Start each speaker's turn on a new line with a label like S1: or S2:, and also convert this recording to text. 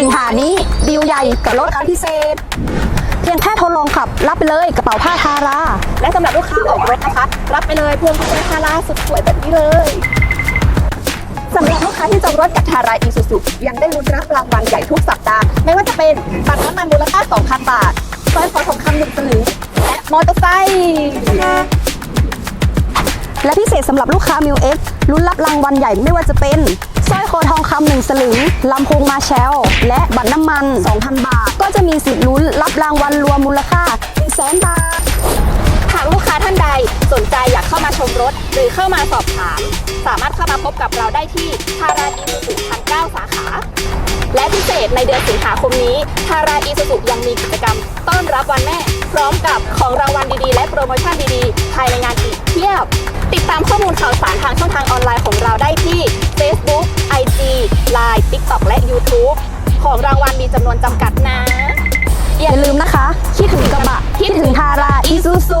S1: สิงหานี้ดีลใหญ่กับรถพิเศษ เพียงแค่ทดลองขับ รับไปเลยกระเป๋าผ้าทารา
S2: และสำหรับลูกค้าออกรถนะคะ รับไปเลยพวงกุญแจทาราสุดสวยแบบนี้เลยสำหรับลูกค้าที่จองรถกับทาราอีซูซูยังได้ลุ้นรับรางวัลใหญ่ทุกสัปดาห์ไม่ว่าจะเป็นบัตรน้ำมันมูลค่า 2,000 บาทสร้อยคอทองคำหนึ่งสลึงและมอเตอร์ไซค์
S1: และพิเศษสำหรับลูกค้ามิวเอ็กลุ้นรับรางวัลใหญ่ไม่ว่าจะเป็น คอทองคำหนึ่งสลึงลำโพงมาแชลและบัตรน้ำมัน 2,000 บาท ก็จะมีสิทธิ์ลุ้นรับรางวัลรวมมูลค่า1 0 0 0 0 0บาท
S2: หากลูกค้าท่านใดสนใจอยากเข้ามาชมรถ หรือเข้ามาสอบถาม สามารถเข้ามาพบกับเราได้ที่ทาราอีซูซูทั้ง9สาขา และพิเศษในเดือนสิงหาคมนี้ทาราอีซูซูยังมีกิจกรรม ต้อนรับวันแม่ พร้อมกับของรางวัลดีๆ และโปรโมชั่นดีๆภายในงานอีกเพียบ ติดตามข้อมูลข่าวสารทางช่องทาง TikTok และ YouTube ของรางวัลมีจำนวนจำกัดนะ
S1: อย่าลืมนะคะ คิดถึงกระบะ คิดถึงทารา อีซูซู